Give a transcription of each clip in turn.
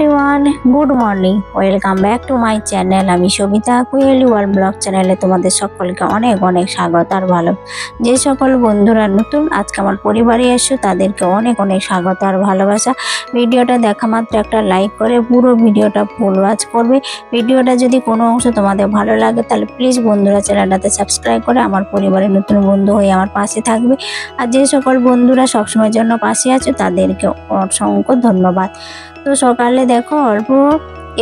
Everyone good morning welcome back to my channel আমি Sabita কুয়েলি world blog চ্যানেলে তোমাদের সকলকে অনেক অনেক স্বাগত আর ভালো যে সকল বন্ধুরা নতুন আজকে আমার পরিবারে এসো, তাদেরকে অনেক অনেক স্বাগত আর ভালোবাসা। ভিডিওটা দেখা মাত্র একটা লাইক করে পুরো ভিডিওটা ফুল ওয়াচ করবে। ভিডিওটা যদি কোনো অংশ তোমাদের ভালো লাগে, তাহলে প্লিজ বন্ধুরা চ্যানেলটাতে সাবস্ক্রাইব করে আমার পরিবারের নতুন বন্ধু হয়ে আমার পাশে থাকবে। আর যে সকল বন্ধুরা সবসময়ের জন্য পাশে আছো, তাদেরকে অসংখ্য ধন্যবাদ। তো সকালে দেখো অল্প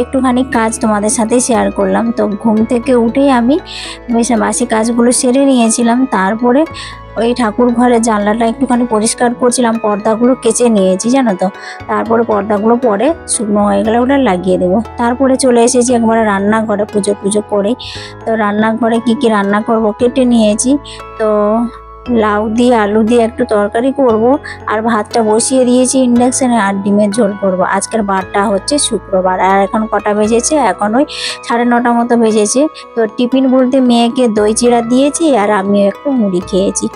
একটুখানি কাজ তোমাদের সাথে শেয়ার করলাম। তো ঘুম থেকে উঠেই আমি বেশ বাসি কাজগুলো সেরে নিয়েছিলাম। তারপরে ওই ঠাকুর ঘরের জানলাটা একটুখানি পরিষ্কার করছিলাম, পর্দাগুলো কেচে নিয়েছি, জানো তো? তারপরে পর্দাগুলো পরে শুকনো হয়ে গেলে ওটা লাগিয়ে দেবো। তারপরে চলে এসেছি একবারে রান্নাঘরে পুজো পুজো করেই তো রান্নাঘরে কি কি রান্না করব কেটে নিয়েছি। তো লাউ দিয়ে, আলু দিয়ে একটু তরকারি করব আর ভাতটা বসিয়ে দিয়েছি ইন্ডাকশানে আর ডিমের ঝোল করব। আজকের বারটা হচ্ছে শুক্রবার আর এখন কটা বেজেছে? এখন ওই সাড়ে নটা মতো বেজেছে। তো টিফিন বলতে মেয়েকে দই চিড়া দিয়েছি আর আমি একটু মুড়ি খেয়েছি।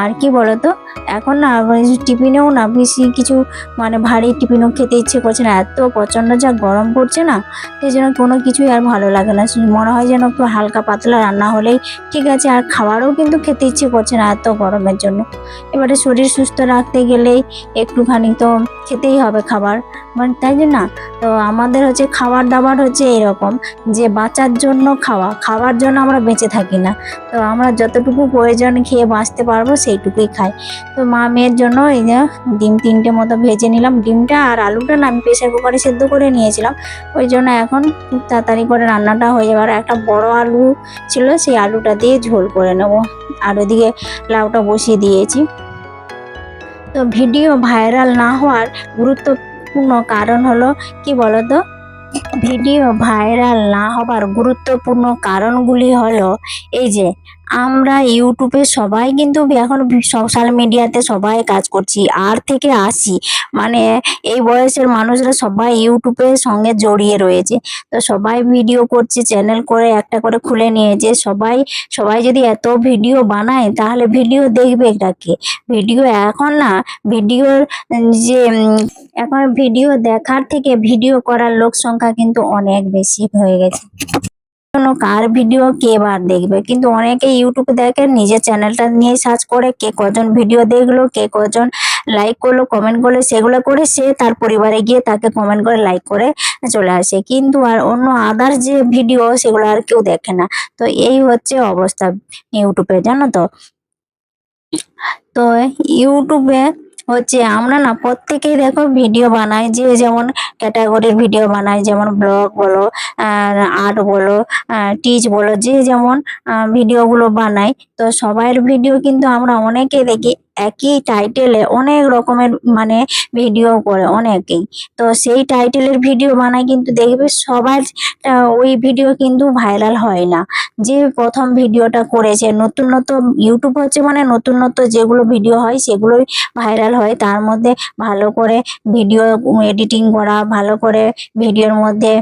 আর কি বলতো? এখন না মানে টিফিনেও না বেশি কিছু মানে ভারী টিফিনও খেতে ইচ্ছে করছে না। এত প্রচণ্ড যা গরম পড়ছে না সেই জন্য কোনো কিছুই আর ভালো লাগে না। মনে হয় যেন একটু হালকা পাতলা রান্না হলেই ঠিক আছে, আর খাবারও কিন্তু খেতে ইচ্ছে করছে না এত গরমের জন্য। এবারে শরীর সুস্থ রাখতে গেলেই একটুখানি তো খেতেই হবে খাবার। মানে তাই যে না, তো আমাদের হচ্ছে খাবার দাবার হচ্ছে এরকম, যে বাঁচার জন্য খাওয়া, খাওয়ার জন্য আমরা বেঁচে থাকি না। তো আমরা যতটুকু প্রয়োজন খেয়ে বাঁচতে পারব সেইটুকুই খাই। তো মা মেয়ের জন্য এই যে ডিম তিনটে মতো ভেজে নিলাম। ডিমটা আর আলুটা না আমি প্রেশার কুকারে সেদ্ধ করে নিয়েছিলাম। ওই জন্য এখন খুব তাড়াতাড়ি করে রান্নাটা হয়ে যাবে। আর একটা বড় আলু ছিল, সেই আলুটা দিয়ে ঝোল করে নেব। আর ওদিকে লাউটা বসিয়ে দিয়েছি। তো ভিডিও ভাইরাল না হওয়ার গুরুত্বপূর্ণ কারণ হলো, কি বলতো? ভিডিও ভাইরাল না হবার গুরুত্বপূর্ণ কারণগুলি হলো, এই যে আমরা ইউটিউবে সবাই কিন্তু এখন সোশ্যাল মিডিয়াতে সবাই কাজ করছি, আর থেকে আসি। মানে এই বয়সের মানুষরা সবাই ইউটিউবের সঙ্গে জড়িয়ে রয়েছে। তো সবাই ভিডিও করছে চ্যানেল করে একটা করে খুলে নিয়েছে। সবাই সবাই যদি এত ভিডিও বানায়, তাহলে ভিডিও দেখবে এটাকে ভিডিও এখন না ভিডিওর যে এখন ভিডিও দেখার থেকে ভিডিও করার লোক সংখ্যা কিন্তু অনেক বেশি হয়ে গেছে। কার ভিডিও কে বার দেখবে? কিন্তু অনেকে ইউটিউবে দেখে নিজের চ্যানেলটা নিয়ে সার্চ করে কে কজন ভিডিও দেখল, কে কজন লাইক করল কমেন্ট করল, সেগুলো করে সে তার পরিবারে গিয়ে তাকে কমেন্ট করে লাইক করে চলে আসে। কিন্তু আর অন্য আদার যে ভিডিও সেগুলো আর কেউ দেখে না। তো এই হচ্ছে অবস্থা ইউটিউবে জানো তো? তো ইউটিউবে হচ্ছে আমরা না প্রত্যেকেই দেখো ভিডিও বানাই, যে যেমন ক্যাটাগরির ভিডিও বানাই, যেমন ব্লগ বলো আর্ট বলো টিচ বলো, যে যেমন ভিডিওগুলো বানাই, তো সবাইয়ের ভিডিও কিন্তু আমরা অনেকে দেখি। একই টাইটেলে অনেক রকমের মানে ভিডিও করে অনেকেই। তো সেই টাইটেলের ভিডিও বানায় কিন্তু দেখবে সবার ওই ভিডিও কিন্তু ভাইরাল হয় না। যে প্রথম ভিডিওটা করেছে, নতুন নতুন ইউটিউব হচ্ছে মানে নতুন নতুন যেগুলো ভিডিও হয় সেগুলোই ভাইরাল হয়। তার মধ্যে ভালো করে ভিডিও এডিটিং করা, ভালো করে ভিডিওর মধ্যে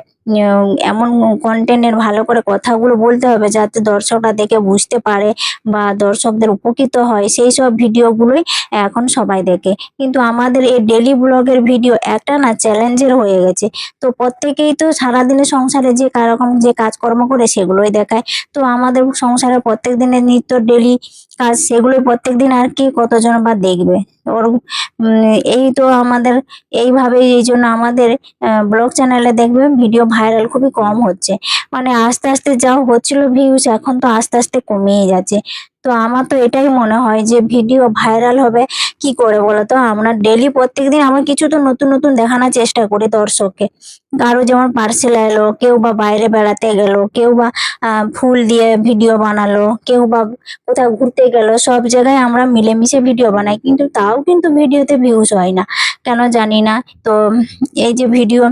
এমন কন্টেন্টের ভালো করে কথাগুলো বলতে হবে যাতে দর্শকরা দেখে বুঝতে পারে বা দর্শকদের উপকৃত হয়। সেই সব ভিডিওগুলোই এখন সবাই দেখে। কিন্তু আমাদের এই ডেলি ব্লগের ভিডিও একটা না চ্যালেঞ্জের হয়ে গেছে। তো প্রত্যেকেই তো সারাদিনের সংসারে যে কারকম যে কাজকর্ম করে সেগুলোই দেখায়। তো আমাদের সংসারে প্রত্যেক দিনের নিত্য ডেলি কাজ সেগুলো প্রত্যেক দিন আর কি কতজন বা দেখবে। ওর এই তো আমাদের এইভাবে এই জন্য আমাদের ব্লগ চ্যানেলে দেখবে ভিডিও ভাইরাল খুবই কম হচ্ছে। মানে আস্তে আস্তে যা হচ্ছিল ভিউজ এখন তো আস্তে আস্তে কমেই যাচ্ছে। তো আমার তো এটাই মনে হয় যে ভিডিও ভাইরাল হবে। কি করে বলো তো? আমরা ডেলি প্রত্যেক দিন আমরা কিছু তো নতুন নতুন দেখানোর চেষ্টা করি দর্শককে। কারও যেমন পার্সেল এলো, কেউ বা বাইরে বেড়াতে গেল, কেউ বা ফুল দিয়ে ভিডিও বানালো, কেউ বা কোথাও ঘুরতে গেল, সব জায়গায় আমরা মিলেমিশে ভিডিও বানাই। কিন্তু তাও কিন্তু ভিডিওতে ভিউজ হয় না। কেন জানি না। তো এই যে ভিডিও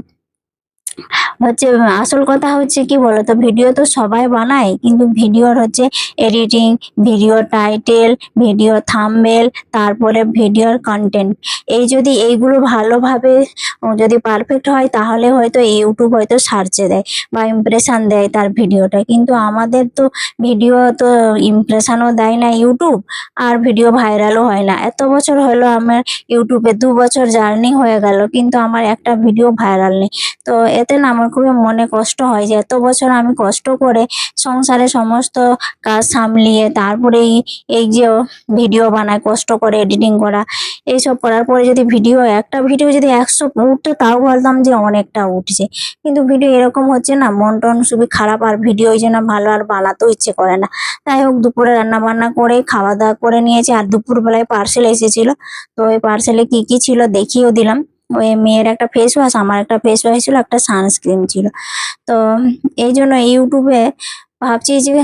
হচ্ছে আসল কথা হচ্ছে কি বলতো ভিডিও তো সবাই বানায়, কিন্তু ভিডিওর হচ্ছে editing video title video thumbnail তারপরে ভিডিওর কন্টেন্ট এই যদি এইগুলো ভালোভাবে যদি পারফেক্ট হয়, তাহলে হয়তো ইউটিউব হয়তো সার্চে দেয় বা ইমপ্রেশন দেয় তার ভিডিওটা কিন্তু আমাদের তো ভিডিও তো ইমপ্রেশনও দেয় না ইউটিউব আর ভিডিও ভাইরালও হয় না। এত বছর হলো আমার ইউটিউবে দু বছর জার্নি হয়ে গেল, কিন্তু আমার একটা ভিডিও ভাইরাল নেই। তো এতে না খুবই মনে কষ্ট হয় যে এত বছর আমি কষ্ট করে সংসারে সমস্ত কাজ সামলিয়ে তারপরে এই যে ভিডিও বানায়, কষ্ট করে এডিটিং করা, এইসব করার পরে যদি ভিডিও, একটা ভিডিও যদি একশো উঠতো তাও বলতাম যে অনেকটা উঠছে। কিন্তু ভিডিও এরকম হচ্ছে না, মন টন খুবই খারাপ আর ভিডিও ওই জন্য ভালো আর বানাতেও ইচ্ছে করে না। তাই হোক, দুপুরে রান্না বান্না করে, খাওয়া দাওয়া করে নিয়েছি আর দুপুরবেলায় পার্সেল এসেছিল। তো ওই পার্সেলে কি কি ছিল দেখিয়েও দিলাম। মেয়ের একটা ফেস ওয়াশ আমার একটা ফেস ওয়াশ ছিল, একটা সানস্ক্রিন ছিল। তো এই জন্য ইউটিউবে ভাবছি যে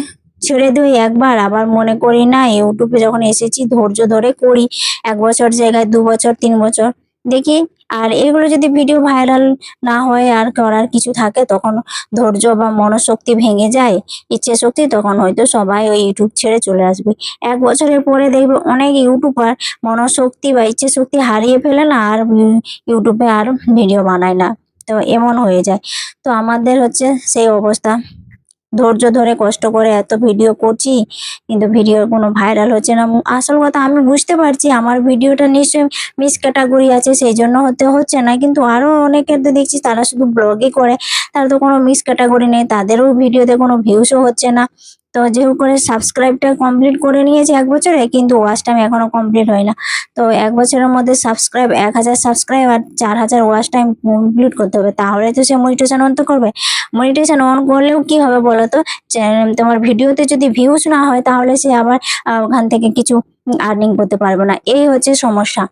ছেড়ে দিই একবার, আবার মনে করি না ইউটিউবে যখন এসেছি ধৈর্য ধরে করি। এক বছর জায়গায়, দু বছর, তিন বছর, দেখি আর এগুলো যদি ভিডিও ভাইরাল না হয় আর করার কিছু থাকে, তখন ধৈর্য বা মনোশক্তি ভেঙে যায়, ইচ্ছে শক্তি, তখন হয়তো সবাই ওই ইউটিউব ছেড়ে চলে আসবে। এক বছরের পরে দেখবে অনেক ইউটিউবার মনোশক্তি বা ইচ্ছে শক্তি হারিয়ে ফেলে না আর ইউটিউবে আর ভিডিও বানায় না। তো এমন হয়ে যায়। তো আমাদের হচ্ছে সেই অবস্থা। ধৈর্য ধরে কষ্ট করে এত ভিডিও করছি, কিন্তু ভিডিও কোনো ভাইরাল হচ্ছে না। আসল কথা আমি বুঝতে পারছি, আমার ভিডিওটা নিশ্চয়ই মিস ক্যাটাগরি আছে, সেই জন্য হতে হচ্ছে না। কিন্তু আরও অনেকের তো দেখছি, তারা শুধু ব্লগই করে, তার তো কোনো মিস ক্যাটাগরি নেই, তাদেরও ভিডিওতে কোনো ভিউসও হচ্ছে না। তো যেহেতু করে সাবস্ক্রাইবটা কমপ্লিট করে নিয়েছি এক বছরে, কিন্তু ওয়াচ টাইম এখনও কমপ্লিট হয় না তো এক বছরের মধ্যে সাবস্ক্রাইব এক হাজার সাবস্ক্রাইব আর চার হাজার ওয়াচ টাইম কমপ্লিট করতে হবে। তাহলে তো সে মনিটেশন অন তো করবে। মনিটেশন অন করলেও কি হবে বলো তো তোমার ভিডিওতে যদি ভিউজ না হয়, তাহলে সে আবার ওখান থেকে কিছু আর্নিং করতে পারবে না। এই হচ্ছে সমস্যা।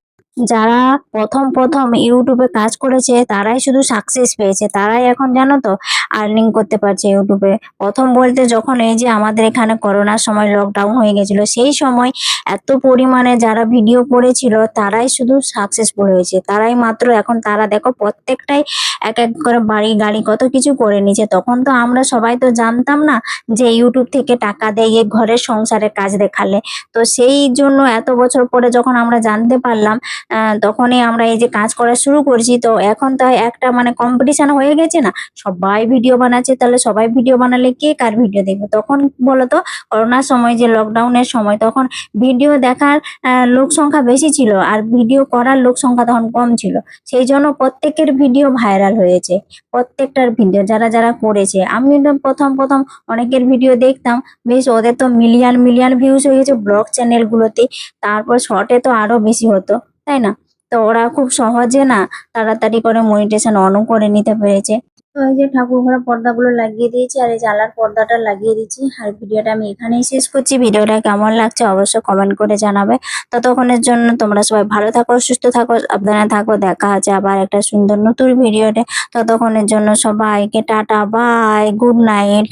যারা প্রথম প্রথম ইউটিউবে কাজ করেছে, তারাই শুধু সাকসেস পেয়েছে। তারাই এখন জানো তো আর্নিং করতে পারছে ইউটিউবে। প্রথম বলতে যখন এই যে আমাদের এখানে করোনার সময় লকডাউন হয়ে গেছিল, সেই সময় এত পরিমাণে যারা ভিডিও করেছিল, তারাই শুধু সাকসেসফুল হয়েছে। তারাই মাত্র এখন তারা দেখো প্রত্যেকটাই এক এক করে বাড়ি গাড়ি কত কিছু করে নিয়েছে। তখন তো আমরা সবাই তো জানতাম না যে ইউটিউব থেকে টাকা দিয়ে ঘরের সংসারের কাজ দেখালে। তো সেই জন্য এত বছর পরে যখন আমরা জানতে পারলাম তখনই আমরা এই যে কাজ করা শুরু করছি। তো এখন তো একটা মানে কম্পিটিশন হয়ে গেছে না? সবাই ভিডিও বানাচ্ছে, তাহলে সবাই ভিডিও বানালে কে কার ভিডিও দেখবে? তখন বলতো করোনার সময় যে লকডাউনের সময় তখন ভিডিও দেখার লোক সংখ্যা বেশি ছিল আর ভিডিও করার লোক সংখ্যা তখন কম ছিল। সেই জন্য প্রত্যেকের ভিডিও ভাইরাল হয়েছে। প্রত্যেকটার ভিডিও যারা যারা করেছে। আমি প্রথম প্রথম অনেকের ভিডিও দেখতাম। বেশ, ওদের তো মিলিয়ন মিলিয়ন ভিউজ হয়ে গেছে ব্লগ চ্যানেলগুলোতে তারপর শর্টে তো আরও বেশি হতো। তাই না? তো ওরা খুব সহজে না তাড়াতাড়ি করে মনিটেশন অনও করে নিতে পেরেছে। তো এই যে ঠাকুর ঘরে পর্দাগুলো লাগিয়ে দিয়েছি আর এই জানলার পর্দাটা লাগিয়ে দিয়েছি। আর ভিডিওটা আমি এখানেই শেষ করছি। ভিডিওটা কেমন লাগছে অবশ্যই কমেন্ট করে জানাবে। ততক্ষণের জন্য তোমরা সবাই ভালো থাকো, সুস্থ থাকো, সাবধানে থাকো। দেখা আছে আবার একটা সুন্দর নতুন ভিডিওতে। ততক্ষণের জন্য সবাইকে টাটা বাই গুড নাইট